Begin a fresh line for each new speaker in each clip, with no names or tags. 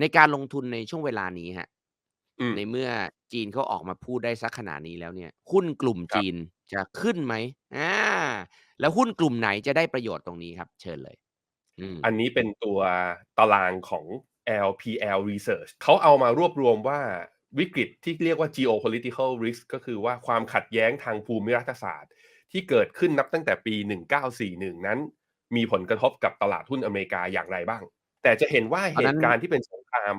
ในการลงทุนในช่วงเวลานี้ครับ
อืม
ในเมื่อจีนเขาออกมาพูดได้สักขนาดนี้แล้วเนี่ย หุ้นกลุ่ม
คร
จั
บี
นจะขึ้นไหม?อาแล้วหุ้นกลุ่มไหนจะได้ประโยชน์ตรงนี้ครับ?เชิญเลยอืม
อันนี้เป็นตัวตารางของ LPL Research เขาเอามารวบรวมว่าวิกฤตที่เรียกว่า geopolitical risk ก็คือว่าความขัดแย้งทางภูมิรัฐศาสตร์ ที่เกิดขึ้นนับตั้งแต่ปี 1941 นั้น มีผลกระทบกับตลาดหุ้นอเมริกาอย่างไรบ้าง แต่จะเห็นว่า
ตอน
เห
นั้น
ตุการณ์ที่เป็นส งคราม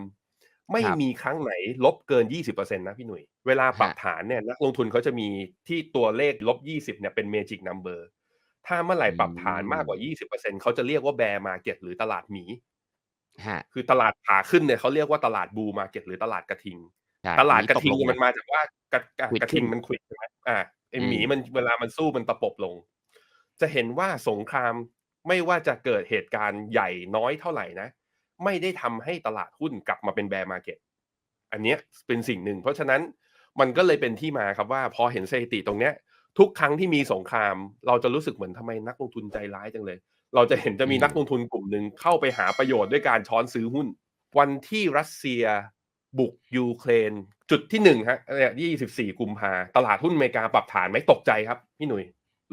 ไม่
ครับ
มีครั้งไหนลบเกิน 20%นะพี่หนุ่ย เวลาปรับ
ครับ
ฐานเนี่ยนักลงทุนเขาจะมีที่ตัวเลข -20 เนี่ยเป็น Magic Number ถ้าเมื่อไหร่ปรับฐานมากกว่า
อืม
20%เขาจะเรียกว่า Bear Market หรือตลาดหมี
ครับ
คือตลาดขาขึ้นเนี่ยเขาเรียกว่าตลาด Bull Market หรือตลาดกระทิง
ใช่
ตลาด
หมี
กระ
ตก
ทิง
ลง
เนี่ยมันมาจากว่ากระกะ
ขวิด
กระ
ข
ทิึ้ง
น
มันขวิดใช่ไหมอาไอ้
อื
หมี
ม
มันเวลามันสู้มันตะปบลง จะเห็นว่าสงครามไม่ว่าจะเกิดเหตุการณ์ใหญ่น้อยเท่าไรนะ ไม่ได้ทำให้ตลาดหุ้นกลับมาเป็น Bear Market อันเนี้ยเป็นสิ่งหนึ่ง เพราะฉะนั้นมันก็เลยเป็นที่มาครับว่าพอเห็นสถิติตรงเนี้ยทุกครั้งที่มีสงคราม เราจะรู้สึกเหมือนทำไมนักลงทุนใจร้ายจังเลย เราจะเห็นจะ
อื
มีนักล
ม
งทุนกลุ่มหนึ่งเข้าไปหาประโยชน์ด้วยการช้อนซื้อหุ้น วันที่รัสเซียบุกยูเครน จุดที่1ครับเนี่ย24กุมภาตลาดหุ้นอเมริกาปรับฐานไหมตกใจครับ พี่หนุ่ย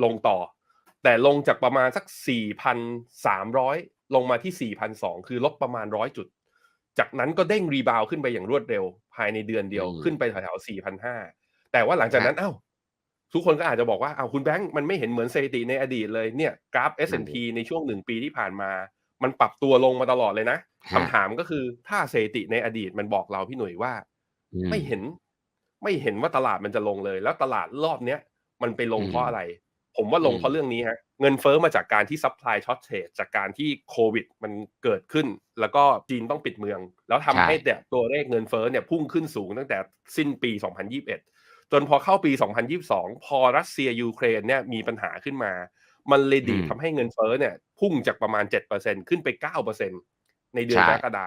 ลงต่อ แต่ลงจากประมาณสัก4,300 ลงมาที่4,200คือลบประมาณ 100 จุด จากนั้นก็เด้งรีบาวด์ขึ้นไปอย่างรวดเร็ว ภายในเดือนเดียว
อืม
ขึ้นไปแถวๆ4,500แต่ว่าหลังจาก
ครั
นั้
บ
นอ้าวทุกคนก็อาจจะบอกว่าอ้าวคุณแบงค์มันไม่เห็นเหมือนสถิติในอดีตเลยเนี่ยกราฟ
นั่น
S&P
สิ
ในช่วง1ปีที่ผ่านมา มันปรับตัวลงมาตลอดเลยนะ
ค
ครับำถามก็คือถ้าสถิติในอดีตมันบอกเราพี่หนุ่ยว่า
อื
ไม่เห็
ม
นไม่เห็นว่าตลาดมันจะลงเลย แล้วตลาดรอบเนี้ยมันไปล
อื
ง
ม
เพราะอะไร ผมว่า
อื
ลงเพราะ
ม
เรื่องนี้ครับเงินเฟ้อมาจากการที่ Supply Shortage จากการที่โควิดมันเกิดขึ้น แล้วก็จีนต้องปิดเมือง แล้ว
ใช
ทำให้่เนี่ยตัวเลขเงินเฟ้อเนี่ยพุ่งขึ้นสูงตั้งแต่สิ้นปี 2021 จนพอเข้าปี 2022 พอรัสเซียยูเครนเนี่ยมีปัญหาขึ้นมา มันเลย
อื
ดีด
ม
ทำให้เงินเฟ้อเนี่ยพุ่งจากประมาณ 7%ขึ้นไป 9%ในเดื
ใช
อนก่รกฎา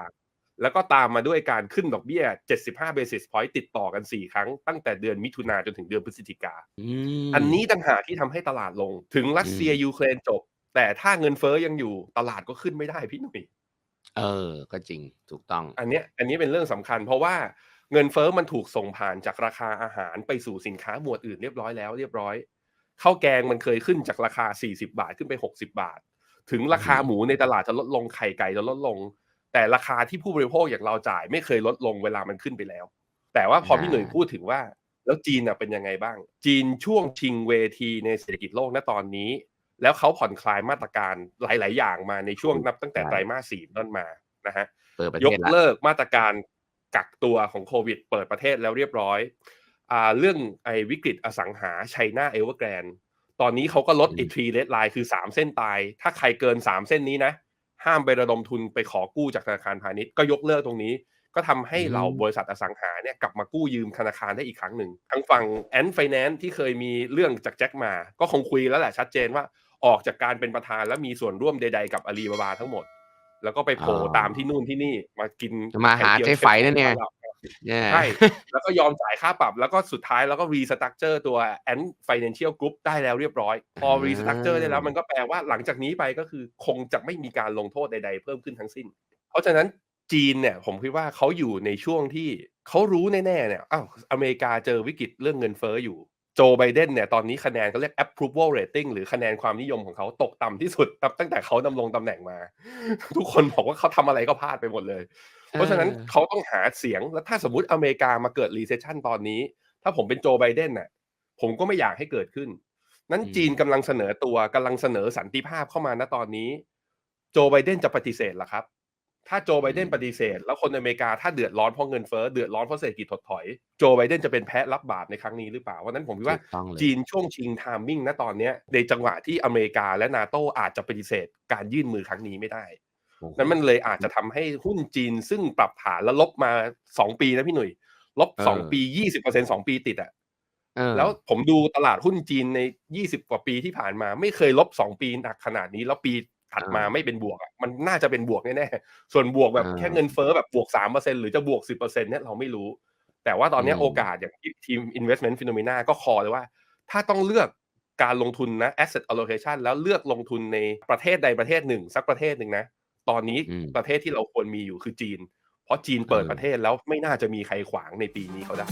แล้วก็ตามมาด้วยการขึ้นดอกเบี้ย 75 basis point ติดต่อกัน 4 ครั้ง ตั้งแต่เดือนมิถุนาจนถึงเดือนพฤศจิกา
อื
อันนี้
ม
ต่างหากที่ทำให้ตลาดลง ถึงรัส
อื
เซีย
ม
ยูเครนจบ แต่ถ้าเงินเฟ้อยังอยู่ตลาดก็ขึ้นไม่ได้พี่หนุ่ย
เออ ก็จริงถูกต้อง
อันเนี้ยอันนี้เป็นเรื่องสำคัญ เพราะว่าเงินเฟ้อมันถูกส่งผ่านจากราคาอาหารไปสู่สินค้าหมวดอื่นเรียบร้อยแล้วเรียบร้อยข้าวแกงมันเคยขึ้นจากราคา 40 บาทขึ้นไป 60 บาท ถึง
อื
ราคา
ม
หมูในตลาดจะลดลงไข่ไก่จะลดลง แต่ราคาที่ผู้บริโภคอย่างเราจ่ายไม่เคยลดลงเวลามันขึ้นไปแล้ว แต่ว่าพอ
อา
พี่หนุ่ยพูดถึงว่า แล้วจีนน่ะเป็นยังไงบ้าง จีนช่วงชิงเวทีในเศรษฐกิจโลกณตอนนี้ แล้วเขาผ่อนคลายมาตรการหลาย ๆ อย่างมาในช่วง
ถูก
นับตั้งแต่
ใช่
ไตรมาส4เป็นต้นมานะครับ
เปิดประ
ย
เท
ก
ศแล้ว
เลิกมาตรการกักตัวของโควิด เปิดประเทศแล้วเรียบร้อยอ่าเรื่องไอ้วิกฤตอสังหา China Evergrande ตอนนี้เขาก็ลด
อื
ไอ้
ม
3 red line คือ 3 เส้นตาย ถ้าใครเกิน 3 เส้นนี้นะ ห้ามไประดมทุนไปขอกู้จากธนาคารพาณิชย์ก็ยกเลิกตรงนี้ ก็ทำให้
อื
เหล่าบ
ม
ริษัทอสังหาเนี่ยกลับมากู้ยืมธนาคารได้อีกครั้งหนึ่งทางฝั่ง Ant Finance ที่เคยมีเรื่องจากแจ็คหมา ก็คงคุยแล้วแหละชัดเจนว่าออกจากการเป็นประธานและมีส่วนร่วมใด ๆ กับอาลีบาบาทั้งหมด แล้วก็ไป
อ๋
โผล่ตามที่
อ
นู่นที่นี่มากิน
จะมา
ไข่
หา
เจียว
เจ๊
เช
ไฝ
ฟ
นั่นไง
บ้านเรา
แย่
ใช่แล้วก็ยอมจ่ายค่าปรับ แล้วก็สุดท้ายแล้วก็ restructure ตัว Ant Financial Group ได้แล้วเรียบร้อย พอ restructure ได้แล้วมัน
อา
ก็แปลว่าหลังจากนี้ไปก็คือคงจะไม่มีการลงโทษใดๆเพิ่มขึ้นทั้งสิ้น เพราะฉะนั้นจีนเนี่ยผมคิดว่าเขาอยู่ในช่วงที่เขารู้แน่ๆเนี่ยอ้าวอเมริกาเจอวิกฤตเรื่องเงินเฟ้ออยู่โจไบเดนเนี่ยตอนนี้คะแนนเขาเรียก approval rating หรือคะแนนความนิยมของเขาตกต่ำที่สุดนับตั้งแต่เขาดำรงตำแหน่งมา ทุกคนบอกว่าเขาทำอะไรก็พลาดไปหมดเลย
เอ
เพราะฉะนั้น
อ
เขาต้องหาเสียงแล้วถ้าสมมุติอเมริกามาเกิด recession ตอนนี้ ถ้าผมเป็นโจไบเดนน่ะ ผมก็ไม่อยากให้เกิดขึ้น นั้น
อื
จีน
ม
กำลังเสนอตัวกำลังเสนอสันติภาพเข้ามาณตอนนี้ โจไบเดนจะปฏิเสธเหรอครับ ถ้าโจไบ
อื
เดน
ม
ปฏิเสธ แล้วคนอเมริกาถ้าเดือดร้อนเพราะเงินเฟ้อเดือดร้อนเพราะเศรษฐกิจถดถอยโจไบเดนจะเป็นแพ้รับบาปในครั้งนี้หรือเปล่าเพราะฉะนั้นผมคิด
ถู
ว่า
กต้องเล
จี
ย
นช่วงชิง timing ณตอนเนี้ยในจังหวะที่อเมริกาและ NATO อาจจะปฏิเสธ การยื่นมือครั้งนี้ไม่ได้
โอ้โฮ
นั้นมันเลยอาจ
อื
จะ
ม
ทำให้หุ้นจีนซึ่งปรับฐานแล้วลบมา2ปีนะพี่หนุ่ย ลบ
เอ
2ปี
อ
20% 2ปีติดอะ
เอ
แล้ว
อ
ผมดูตลาดหุ้นจีนใน20กว่าปีที่ผ่านมา ไม่เคยลบ2ปีหนักขนาดนี้ แล้วปีถัดมา
เออ
ไม่เป็นบวกอะมันน่าจะเป็นบวกแน่ๆส่วนบวกแบบแค่
เออ
เงินเฟ้อแบบบวก3%หรือจะบวก10%เนี่ยเราไม่รู้ แต่ว่าตอน
อื
เนี้ยโอกา
ม
สอย่างที่ทีม Investment Phenomena ก็คอลเลยว่า ถ้าต้องเลือกการลงทุนนะ asset allocation แล้วเลือกลงทุนในประเทศใดประเทศหนึ่ง สักประเทศหนึ่งนะ ตอนนี้
อืม
ประเทศที่เราควรมีอยู่คือจีน เพราะจีนเปิด
เออ
ประเทศแล้วไม่น่าจะมีใครขวางในปีนี้เขาได้